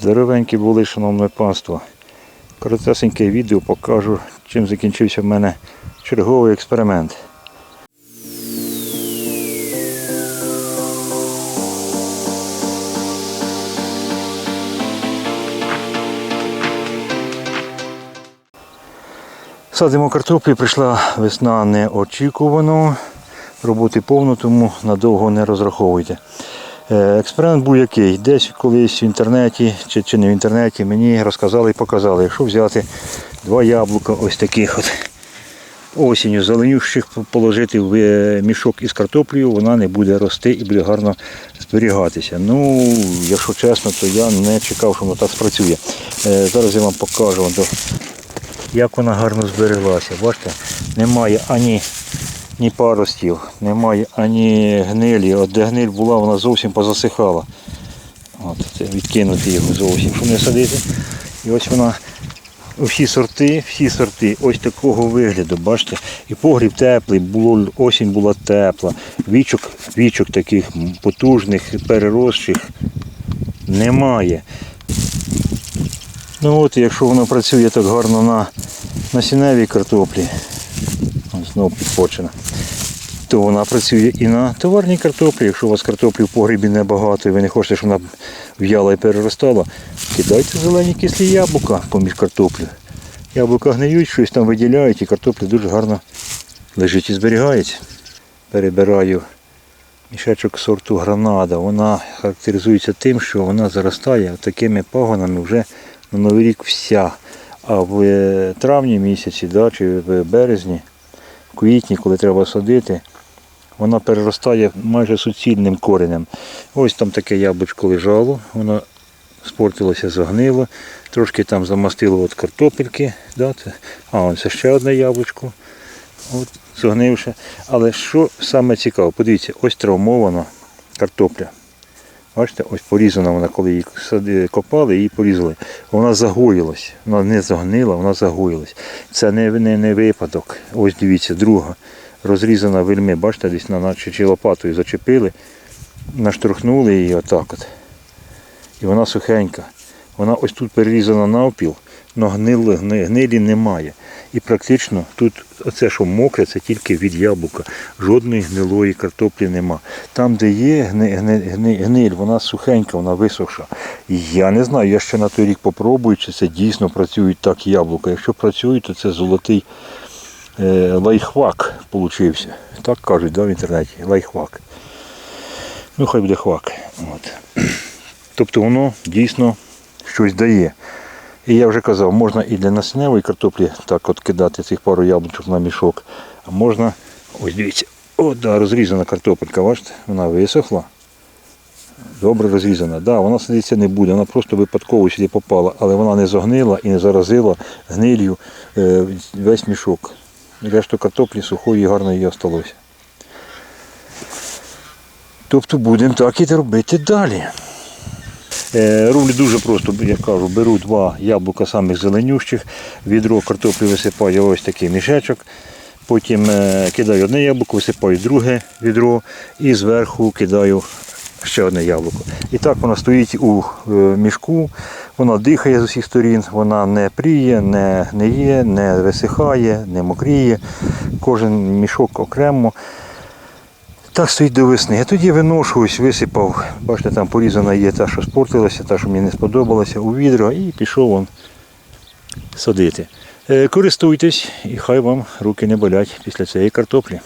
Здоровенькі були, шановне панство. Коротесеньке відео покажу, чим закінчився в мене черговий експеримент. Садимо картоплю, прийшла весна неочікувано. Роботи повно, тому надовго не розраховуйте. Е, Експеримент був який. Десь колись в інтернеті чи, чи не в інтернеті мені розказали і показали, якщо взяти два яблука ось таких от осінню зеленющих положити в е, мішок із картоплею, вона не буде рости і буде гарно зберігатися. Ну, якщо чесно, то я не чекав, що воно так спрацює. Е, Зараз я вам покажу. Як вона гарно збереглася. Бачите, немає ані ні паростів, немає ані гнилі. От де гниль була, вона зовсім позасихала. От, відкинути його зовсім, щоб не садити. І ось вона всі сорти, всі сорти ось такого вигляду, бачите, і погріб теплий, було, осінь була тепла, вічок, вічок таких потужних, переросших немає. Ну от, якщо воно працює так гарно на насінневій картоплі, ось знову підпочена, то вона працює і на товарній картоплі. Якщо у вас картоплі в погрібі небагато і ви не хочете, щоб вона в'яла і переростала, кидайте зелені кислі яблука поміж картоплю. Яблука гниють, щось там виділяють і картопля дуже гарно лежить і зберігається. Перебираю мішечок сорту гранада. Вона характеризується тим, що вона заростає такими пагонами вже на Новий рік вся. А в е, травні місяці да, чи в березні, квітні, коли треба садити, вона переростає майже суцільним коренем. Ось там таке яблучко лежало, воно спортилося, загнило, трошки там замастило от картопельки. Да, а, ось ще одне яблучко. От, зогнивши. Але що саме цікаво, подивіться, ось травмована картопля. Бачите, ось порізана вона, коли її копали, її порізали. Вона загоїлась. Вона не загнила, вона загоїлась. Це не, не, не випадок. Ось дивіться, друга. Розрізана вельми, бачите, десь на наче чи лопатою зачепили, наштрухнули її отак от. І вона сухенька. Вона ось тут перерізана навпіл, але гнили, гнилі немає. І практично тут оце, що мокре, це тільки від яблука. Жодної гнилої картоплі нема. Там, де є гни, гни, гни, гниль, вона сухенька, вона висохша. Я не знаю, я ще на той рік попробую, чи це дійсно працюють так яблука. Якщо працюють, то це золотий е, лайхвак получився. Так кажуть да, в інтернеті. Лайхвак. Ну, хай буде хвак. От. Тобто воно дійсно щось дає. І я вже казав, можна і для насінневої картоплі так от кидати цих пару яблучок на мішок. А можна, ось дивіться, о, да, розрізана картопелька, бачите, вона висохла. Добре розрізана. Да, вона садитися не буде, вона просто випадково сюди попала, але вона не загнила і не заразила гнилью е, весь мішок. Решту картоплі сухої і гарної осталося. Тобто будемо так і робити далі. Е, Роблю дуже просто, я кажу, беру два яблука самих зеленющих, відро картоплі висипаю ось такий мішечок. Потім е, кидаю одне яблуко, висипаю друге відро і зверху кидаю ще одне яблуко. І так вона стоїть у е, мішку, вона дихає з усіх сторін, вона не пріє, не гниє, не висихає, не мокріє. Кожен мішок окремо. Так стоїть до весни. Я тоді виношуюсь, висипав, бачите, там порізана є та, що спортилася, та, що мені не сподобалася, у відро і пішов он садити. Е, Користуйтесь і хай вам руки не болять після цієї картоплі.